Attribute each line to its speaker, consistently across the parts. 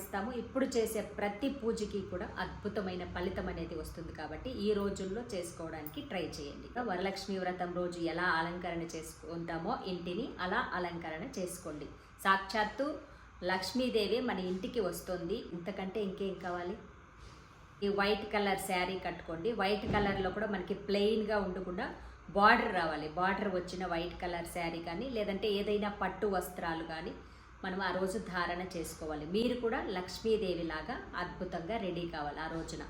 Speaker 1: పాటిస్తామో. ఇప్పుడు చేసే ప్రతి పూజకి కూడా అద్భుతమైన ఫలితం అనేది వస్తుంది కాబట్టి ఈ రోజుల్లో చేసుకోవడానికి ట్రై చేయండి. వరలక్ష్మి వ్రతం రోజు ఎలా అలంకరణ చేసుకుంటామో ఇంటిని అలా అలంకరణ చేసుకోండి. సాక్షాత్తు లక్ష్మీదేవి మన ఇంటికి వస్తుంది. ఇంతకంటే ఇంకేం కావాలి? ఈ వైట్ కలర్ శారీ కట్టుకోండి. వైట్ కలర్లో కూడా మనకి ప్లెయిన్గా ఉండకుండా బార్డర్ రావాలి. బార్డర్ వచ్చిన వైట్ కలర్ శారీ కానీ లేదంటే ఏదైనా పట్టు వస్త్రాలు కానీ మనం ఆ రోజు ధారణ చేసుకోవాలి. మీరు కూడా లక్ష్మీదేవి లాగా అద్భుతంగా రెడీ కావాలి ఆ రోజున.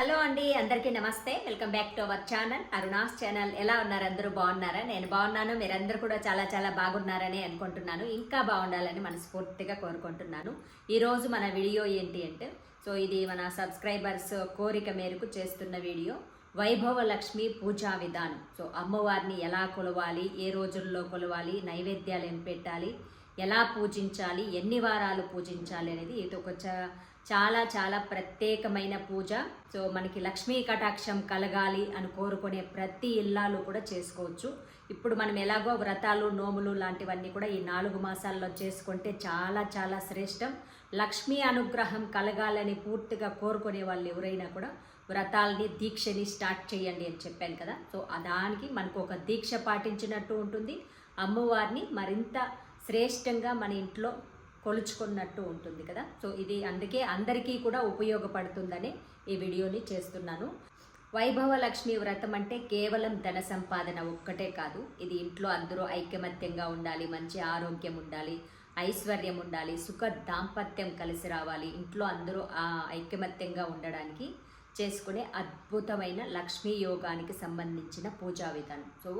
Speaker 1: హలో అండి అందరికీ నమస్తే. Welcome back to our channel Aruna's channel ఎలా ఉన్నారు? అందరూ బాగున్నారా? నేను బాగున్నాను. మీరందరూ కూడా చాలా చాలా బాగున్నారని అనుకుంటున్నాను. ఇంకా బాగుండాలని మనస్ఫూర్తిగా కోరుకుంటున్నాను. ఈరోజు మన వీడియో ఏంటి అంటే సో ఇది మన సబ్స్క్రైబర్స్ కోరిక మేరకు చేస్తున్న వీడియో. వైభవ లక్ష్మి పూజా విధానం. సో అమ్మవారిని ఎలా కొలవాలి ఏ రోజుల్లో కొలవాలి నైవేద్యాలు ఏం పెట్టాలి ఎలా పూజించాలి ఎన్ని వారాలు పూజించాలి అనేది ఇది ఒక చ- చాలా చాలా ప్రత్యేకమైన పూజ. సో మనకి లక్ష్మీ కటాక్షం కలగాలి అని కోరుకునే ప్రతి ఇల్లాలు కూడా చేసుకోవచ్చు. ఇప్పుడు మనం ఎలాగో వ్రతాలు నోములు లాంటివన్నీ కూడా ఈ నాలుగు మాసాల్లో చేసుకుంటే చాలా చాలా శ్రేష్టం. లక్ష్మీ అనుగ్రహం కలగాలని పూర్తిగా కోరుకునే వాళ్ళు ఎవరైనా కూడా వ్రతాల్ని దీక్షని స్టార్ట్ చేయండి అని చెప్పాను కదా. సో దానికి మనకు ఒక దీక్ష పాటించినట్టు ఉంటుంది. అమ్మవారిని మరింత శ్రేష్టంగా మన ఇంట్లో కొలుచుకున్నట్టు ఉంటుంది కదా. సో ఇది అందుకే అందరికీ కూడా ఉపయోగపడుతుందని ఈ వీడియోని చేస్తున్నాను. వైభవ లక్ష్మి వ్రతం అంటే కేవలం ధన సంపాదన ఒక్కటే కాదు. ఇది ఇంట్లో అందరూ ఐకమత్యంగా ఉండాలి మంచి ఆరోగ్యం ఉండాలి ఐశ్వర్యం ఉండాలి సుఖ దాంపత్యం కలిసి రావాలి. ఇంట్లో అందరూ ఐకమత్యంగా ఉండడానికి చేసుకునే అద్భుతమైన లక్ష్మీ యోగానికి సంబంధించిన పూజా విధానం. సో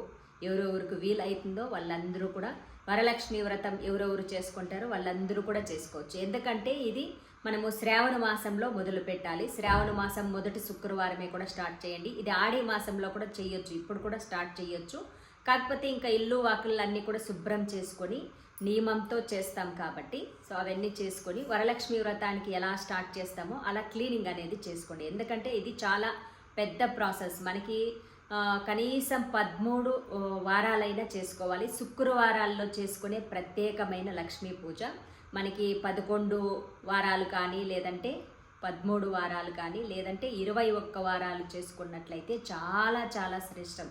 Speaker 1: ఎవరెవరికి వీలైతుందో వాళ్ళందరూ కూడా వరలక్ష్మి వ్రతం ఎవరెవరు చేసుకుంటారో వాళ్ళందరూ కూడా చేసుకోవచ్చు. ఎందుకంటే ఇది మనము శ్రావణ మాసంలో మొదలు పెట్టాలి. శ్రావణ మాసం మొదటి శుక్రవారమే కూడా స్టార్ట్ చేయండి. ఇది ఆడి మాసంలో కూడా చేయొచ్చు. ఇప్పుడు కూడా స్టార్ట్ చేయొచ్చు. కాకపోతే ఇంకా ఇల్లు వాకిళ్ళు అన్నీ కూడా శుభ్రం చేసుకొని నియమంతో చేస్తాం కాబట్టి సో అవన్నీ చేసుకొని వరలక్ష్మి వ్రతానికి ఎలా స్టార్ట్ చేస్తామో అలా క్లీనింగ్ అనేది చేసుకోండి. ఎందుకంటే ఇది చాలా పెద్ద ప్రాసెస్. మనకి కనీసం పదమూడు వారాలైనా చేసుకోవాలి. శుక్రవారాల్లో చేసుకునే ప్రత్యేకమైన లక్ష్మీ పూజ. మనకి పదకొండు వారాలు కానీ లేదంటే పదమూడు వారాలు కానీ లేదంటే ఇరవై ఒక్క వారాలు చేసుకున్నట్లయితే చాలా చాలా శ్రేష్టం.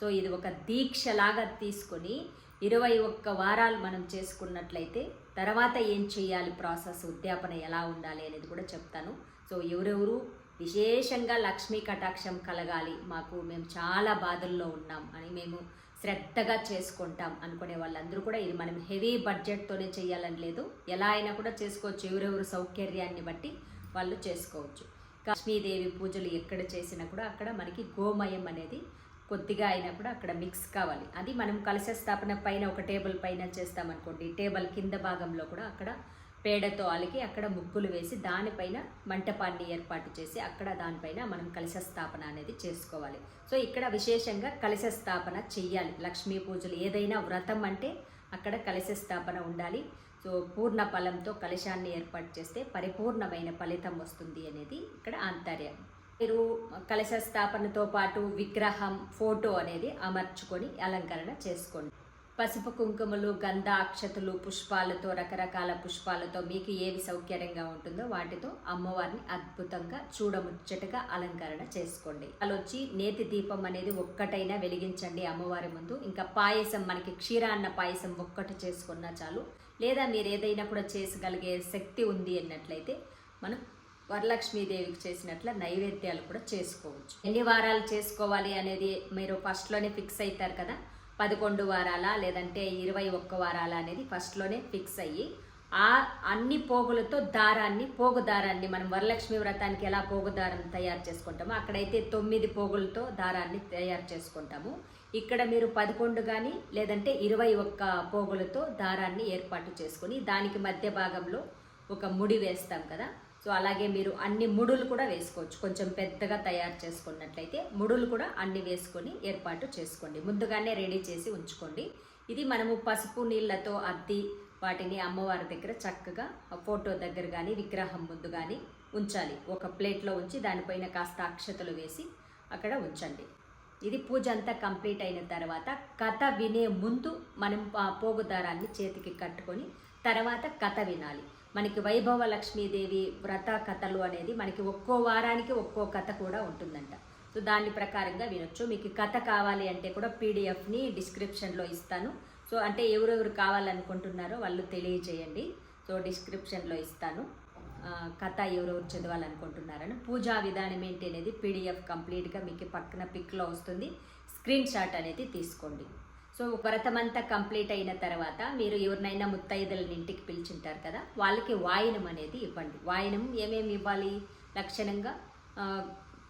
Speaker 1: సో ఇది ఒక దీక్షలాగా తీసుకొని ఇరవై ఒక్క వారాలు మనం చేసుకున్నట్లయితే తర్వాత ఏం చేయాలి ప్రాసెస్ ఉద్యాపన ఎలా ఉండాలి అనేది కూడా చెప్తాను. సో ఎవరెవరు విశేషంగా లక్ష్మీ కటాక్షం కలగాలి మాకు మేము చాలా బాధల్లో ఉన్నాం అని మేము శ్రద్ధగా చేసుకుంటాం అనుకునే వాళ్ళందరూ కూడా ఇది మనం హెవీ బడ్జెట్తోనే చేయాలని లేదు. ఎలా అయినా కూడా చేసుకోవచ్చు. ఎవరెవరు సౌకర్యాన్ని బట్టి వాళ్ళు చేసుకోవచ్చు. లక్ష్మీదేవి పూజలు ఎక్కడ చేసినా కూడా అక్కడ మనకి గోమయం అనేది కొద్దిగా అయినా కూడా అక్కడ మిక్స్ కావాలి. అది మనం కలశ స్థాపన పైన ఒక టేబుల్ పైన చేస్తామనుకోండి. టేబుల్ కింద భాగంలో కూడా అక్కడ పేడతో అలికి అక్కడ ముగ్గులు వేసి దానిపైన మంటపాన్ని ఏర్పాటు చేసి అక్కడ దానిపైన మనం కలశ స్థాపన అనేది చేసుకోవాలి. సో ఇక్కడ విశేషంగా కలశ స్థాపన చెయ్యాలి. లక్ష్మీ పూజలు ఏదైనా వ్రతం అంటే అక్కడ కలశ స్థాపన ఉండాలి. సో పూర్ణ ఫలంతో కలశాన్ని ఏర్పాటు చేస్తే పరిపూర్ణమైన ఫలితం వస్తుంది అనేది ఇక్కడ ఆంతర్యం. మీరు కలశ స్థాపనతో పాటు విగ్రహం ఫోటో అనేది అమర్చుకొని అలంకరణ చేసుకోండి. పసుపు కుంకుమలు గంధ అక్షతలు పుష్పాలతో రకరకాల పుష్పాలతో మీకు ఏవి సౌకర్యంగా ఉంటుందో వాటితో అమ్మవారిని అద్భుతంగా చూడముచ్చటగా అలంకరణ చేసుకోండి. అలా వచ్చి నేతి దీపం అనేది ఒక్కటైనా వెలిగించండి అమ్మవారి ముందు. ఇంకా పాయసం మనకి క్షీరాన్న పాయసం ఒక్కటి చేసుకున్నా చాలు. లేదా మీరు ఏదైనా కూడా చేసుగలిగే శక్తి ఉంది అన్నట్లయితే మనం వరలక్ష్మీదేవికి చేసినట్ల నైవేద్యాలు కూడా చేసుకోవచ్చు. ఎన్ని వారాలు చేసుకోవాలి అనేది మీరు ఫస్ట్లోనే ఫిక్స్ అవుతారు కదా? పదకొండు వారాలా? లేదంటే ఇరవై ఒక్క వారాలా అనేది ఫస్ట్లోనే ఫిక్స్ అయ్యి ఆ అన్ని పోగులతో దారాన్ని పోగు దారాన్ని మనం వరలక్ష్మి వ్రతానికి ఎలా పోగు దారం తయారు చేసుకుంటామో అక్కడైతే తొమ్మిది పోగులతో దారాన్ని తయారు చేసుకుంటాము. ఇక్కడ మీరు పదకొండు కానీ లేదంటే ఇరవై ఒక్క పోగులతో దారాన్ని ఏర్పాటు చేసుకొని దానికి మధ్య భాగంలో ఒక ముడి వేస్తాం కదా? సో అలాగే మీరు అన్ని ముడులు కూడా వేసుకోవచ్చు. కొంచెం పెద్దగా తయారు చేసుకున్నట్లయితే ముడులు కూడా అన్ని వేసుకొని ఏర్పాటు చేసుకోండి. ముందుగానే రెడీ చేసి ఉంచుకోండి. ఇది మనము పసుపు నీళ్ళతో అద్ది వాటిని అమ్మవారి దగ్గర చక్కగా ఫోటో దగ్గర కానీ విగ్రహం ముందు కానీ ఉంచాలి. ఒక ప్లేట్లో ఉంచి దానిపైన కాస్త అక్షతలు వేసి అక్కడ ఉంచండి. ఇది పూజ అంతా కంప్లీట్ అయిన తర్వాత కథ వినే ముందు మనం ఆ చేతికి కట్టుకొని తర్వాత కథ వినాలి. మనకి వైభవ లక్ష్మీదేవి వ్రత కథలు అనేది మనకి ఒక్కో వారానికి ఒక్కో కథ కూడా ఉంటుందంట. సో దాని ప్రకారంగా వినొచ్చు. మీకు కథ కావాలి అంటే కూడా పీడిఎఫ్ని డిస్క్రిప్షన్లో ఇస్తాను. సో అంటే ఎవరెవరు కావాలనుకుంటున్నారో వాళ్ళు తెలియజేయండి. సో డిస్క్రిప్షన్లో ఇస్తాను. కథ ఎవరెవరు చదవాలనుకుంటున్నారని. పూజా విధానం ఏంటి అనేది పీడిఎఫ్ కంప్లీట్గా మీకు పక్కన పిక్లో వస్తుంది. స్క్రీన్ షాట్ అనేది తీసుకోండి. సో వ్రతం అంతా కంప్లీట్ అయిన తర్వాత మీరు ఎవరినైనా ముత్తైదులని ఇంటికి పిలిచింటారు కదా వాళ్ళకి వాయినం అనేది ఇవ్వండి. వాయినం ఏమేమి ఇవ్వాలి? లక్షణంగా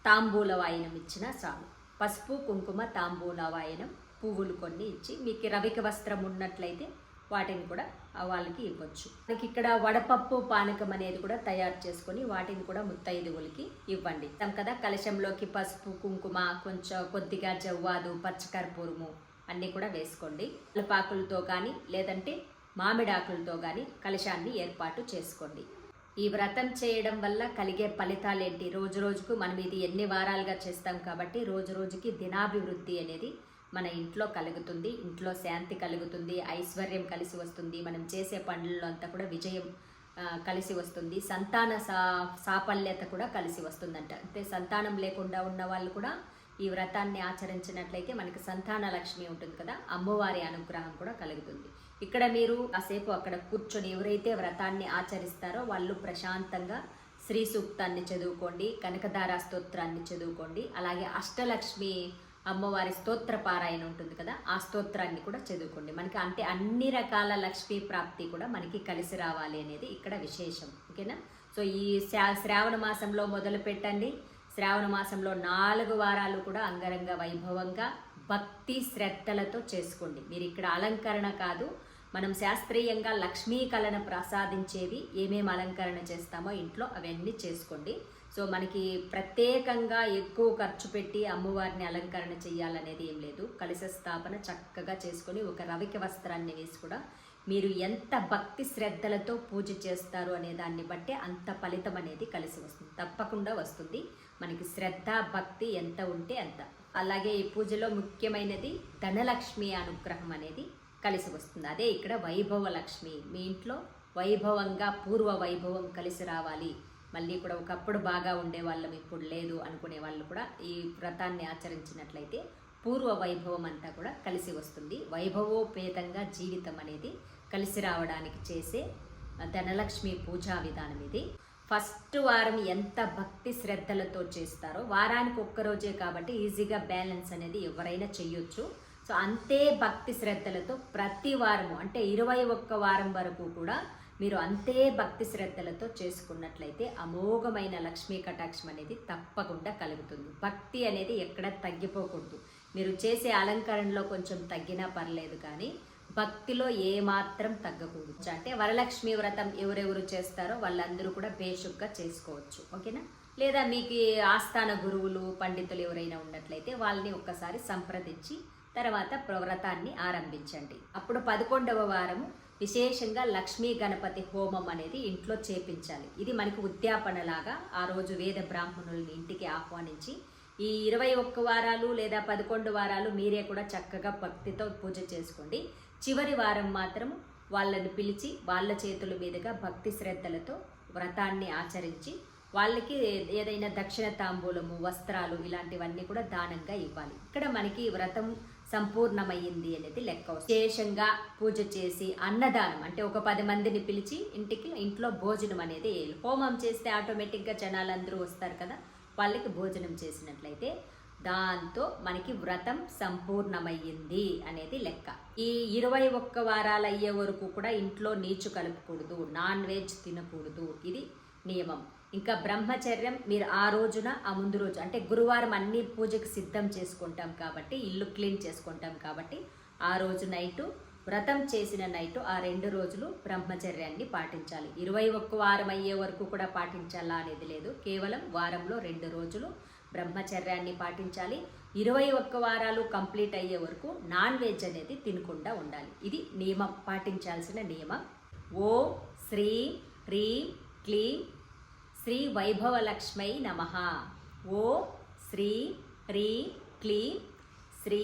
Speaker 1: తాంబూల వాయినం ఇచ్చినా చాలు. పసుపు కుంకుమ తాంబూల వాయనం పువ్వులు కొన్ని ఇచ్చి మీకు రవిక వస్త్రం ఉన్నట్లయితే వాటిని కూడా వాళ్ళకి ఇవ్వచ్చు. మనకి ఇక్కడ వడపప్పు పానకం అనేది కూడా తయారు చేసుకొని వాటిని కూడా ముత్తైదువులకి ఇవ్వండి. ఇస్తాం కదా కలశంలోకి పసుపు కుంకుమ కొంచెం కొద్దిగా జవ్వాదు పచ్చకర్పూరము అన్నీ కూడా వేసుకోండి. పాకులతో కానీ లేదంటే మామిడాకులతో కానీ కలశాన్ని ఏర్పాటు చేసుకోండి. ఈ వ్రతం చేయడం వల్ల కలిగే ఫలితాలు ఏంటి రోజు రోజుకు మనం ఇది ఎన్ని వారాలుగా చేస్తాం కాబట్టి రోజు రోజుకి దినాభివృద్ధి అనేది మన ఇంట్లో కలుగుతుంది. ఇంట్లో శాంతి కలుగుతుంది. ఐశ్వర్యం కలిసి వస్తుంది. మనం చేసే పనుల్లో అంతా కూడా విజయం కలిసి వస్తుంది. సంతాన సా సాఫల్యత కూడా కలిసి వస్తుందంట. అంటే సంతానం లేకుండా ఉన్న వాళ్ళు కూడా ఈ వ్రతాన్ని ఆచరించినట్లయితే మనకి సంతాన లక్ష్మి ఉంటుంది కదా అమ్మవారి అనుగ్రహం కూడా కలుగుతుంది. ఇక్కడ మీరు కాసేపు అక్కడ కూర్చొని ఎవరైతే వ్రతాన్ని ఆచరిస్తారో వాళ్ళు ప్రశాంతంగా శ్రీ సూక్తాన్ని చదువుకోండి కనకదార స్తోత్రాన్ని చదువుకోండి అలాగే అష్టలక్ష్మి అమ్మవారి స్తోత్ర పారాయణ ఉంటుంది కదా ఆ స్తోత్రాన్ని కూడా చదువుకోండి. మనకి అంటే అన్ని రకాల లక్ష్మీ ప్రాప్తి కూడా మనకి కలిసి రావాలి అనేది ఇక్కడ విశేషం. ఓకేనా? సో ఈ శ్రా- శ్రావణ మాసంలో మొదలు పెట్టండి శ్రావణ మాసంలో నాలుగు వారాలు కూడా అంగరంగ వైభవంగా భక్తి శ్రద్ధలతో చేసుకోండి. మీరు ఇక్కడ అలంకరణ కాదు మనం శాస్త్రీయంగా లక్ష్మీ కళను ప్రసాదించేవి ఏమేమి అలంకరణ చేస్తామో ఇంట్లో అవన్నీ చేసుకోండి. సో మనకి ప్రత్యేకంగా ఎక్కువ ఖర్చు పెట్టి అమ్మవారిని అలంకరణ చేయాలనేది ఏం లేదు. కలశ స్థాపన చక్కగా చేసుకొని ఒక రవిక వస్త్రాన్ని వేసి కూడా మీరు ఎంత భక్తి శ్రద్ధలతో పూజ చేస్తారు అనే దాన్ని బట్టే అంత ఫలితం అనేది కలిసి వస్తుంది. తప్పకుండా వస్తుంది. మనకి శ్రద్ధ భక్తి ఎంత ఉంటే అంత. అలాగే ఈ పూజలో ముఖ్యమైనది ధనలక్ష్మి అనుగ్రహం అనేది కలిసి వస్తుంది. అదే ఇక్కడ వైభవ లక్ష్మి. మీ ఇంట్లో వైభవంగా పూర్వ వైభవం కలిసి రావాలి. మళ్ళీ కూడా ఒకప్పుడు బాగా ఉండే వాళ్ళం ఇప్పుడు లేదు అనుకునే వాళ్ళు కూడా ఈ వ్రతాన్ని ఆచరించినట్లయితే పూర్వ వైభవం అంతా కూడా కలిసి వస్తుంది. వైభవోపేతంగా జీవితం అనేది కలిసి రావడానికి చేసే ధనలక్ష్మి పూజా విధానం ఇది. ఫస్ట్ వారం ఎంత భక్తి శ్రద్ధలతో చేస్తారో వారానికి ఒక్కరోజే కాబట్టి ఈజీగా బ్యాలెన్స్ అనేది ఎవరైనా చెయ్యొచ్చు. సో అంతే భక్తి శ్రద్ధలతో ప్రతి వారము అంటే ఇరవై ఒక్క వారం వరకు కూడా మీరు అంతే భక్తి శ్రద్ధలతో చేసుకున్నట్లయితే అమోఘమైన లక్ష్మీ కటాక్షం అనేది తప్పకుండా కలుగుతుంది. భక్తి అనేది ఎక్కడ తగ్గిపోకూడదు. మీరు చేసే అలంకరణలో కొంచెం తగ్గినా పర్లేదు కానీ భక్తిలో ఏమాత్రం తగ్గకూడదు. అంటే వరలక్ష్మి వ్రతం ఎవరెవరు చేస్తారో వాళ్ళందరూ కూడా బేషుగ్గా చేసుకోవచ్చు. ఓకేనా? లేదా మీకు ఆస్థాన గురువులు పండితులు ఎవరైనా ఉన్నట్లయితే వాళ్ళని ఒక్కసారి సంప్రదించి తర్వాత వ్రతాన్ని ఆరంభించండి. అప్పుడు పదకొండవ వారము విశేషంగా లక్ష్మీ గణపతి హోమం అనేది ఇంట్లో చేపించాలి. ఇది మనకి ఉద్యాపనలాగా ఆ రోజు వేద బ్రాహ్మణుల్ని ఇంటికి ఆహ్వానించి ఈ ఇరవై ఒక్క వారాలు లేదా పదకొండు వారాలు మీరే కూడా చక్కగా భక్తితో పూజ చేసుకోండి. చివరి వారం మాత్రం వాళ్ళని పిలిచి వాళ్ళ చేతుల మీదుగా భక్తి శ్రద్ధలతో వ్రతాన్ని ఆచరించి వాళ్ళకి ఏదైనా దక్షిణ తాంబూలము వస్త్రాలు ఇలాంటివన్నీ కూడా దానంగా ఇవ్వాలి. ఇక్కడ మనకి వ్రతం సంపూర్ణమయ్యింది అనేది లెక్క విశేషంగా పూజ చేసి అన్నదానం అంటే ఒక పది మందిని పిలిచి ఇంటికి ఇంట్లో భోజనం అనేది హోమం చేస్తే ఆటోమేటిక్గా జనాలందరూ వస్తారు కదా వాళ్ళకి భోజనం చేసినట్లయితే దాంతో మనకి వ్రతం సంపూర్ణమయ్యింది అనేది లెక్క. ఈ ఇరవై ఒక్క వారాలు అయ్యే వరకు కూడా ఇంట్లో నీచు కలపకూడదు నాన్ వెజ్ తినకూడదు ఇది నియమం. ఇంకా బ్రహ్మచర్యం మీరు ఆ రోజున ఆ ముందు రోజు అంటే గురువారం అన్ని పూజకు సిద్ధం చేసుకుంటాం కాబట్టి ఇల్లు క్లీన్ చేసుకుంటాం కాబట్టి ఆ రోజు నైటు వ్రతం చేసిన నైట్ ఆ రెండు రోజులు బ్రహ్మచర్యాన్ని పాటించాలి. ఇరవై ఒక్క వారం అయ్యే వరకు కూడా పాటించాలా అనేది లేదు. కేవలం వారంలో రెండు రోజులు బ్రహ్మచర్యాన్ని పాటించాలి. ఇరవై ఒక్క వారాలు కంప్లీట్ అయ్యే వరకు నాన్ వెజ్ అనేది తినకుండా ఉండాలి. ఇది నియమం పాటించాల్సిన నియమం. ఓ శ్రీ హ్రీం క్లీం శ్రీ వైభవలక్ష్మై నమ. ఓ శ్రీ హ్రీ క్లీం శ్రీ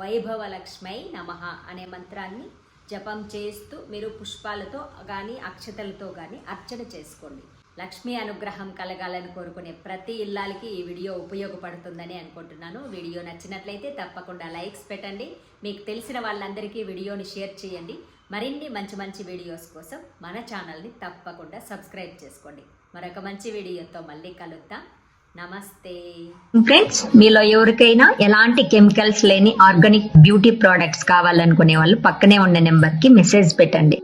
Speaker 1: వైభవలక్ష్మై నమ అనే మంత్రాన్ని జపం చేస్తూ మీరు పుష్పాలతో కానీ అక్షతలతో కానీ అర్చన చేసుకోండి. లక్ష్మీ అనుగ్రహం కలగాలని కోరుకునే ప్రతి ఇల్లాలకి ఈ వీడియో ఉపయోగపడుతుందని అనుకుంటున్నాను. వీడియో నచ్చినట్లయితే తప్పకుండా లైక్స్ పెట్టండి. మీకు తెలిసిన వాళ్ళందరికీ వీడియోని షేర్ చేయండి. మరిన్ని మంచి మంచి వీడియోస్ కోసం మన ఛానల్ని తప్పకుండా సబ్స్క్రైబ్ చేసుకోండి. మరొక మంచి వీడియోతో మళ్ళీ కలుద్దాం. నమస్తే.
Speaker 2: ఫ్రెండ్స్ మీలో ఎవరికైనా ఎలాంటి కెమికల్స్ లేని ఆర్గానిక్ బ్యూటీ ప్రోడక్ట్స్ కావాలనుకునే వాళ్ళు పక్కనే ఉన్న నెంబర్కి మెసేజ్ పెట్టండి.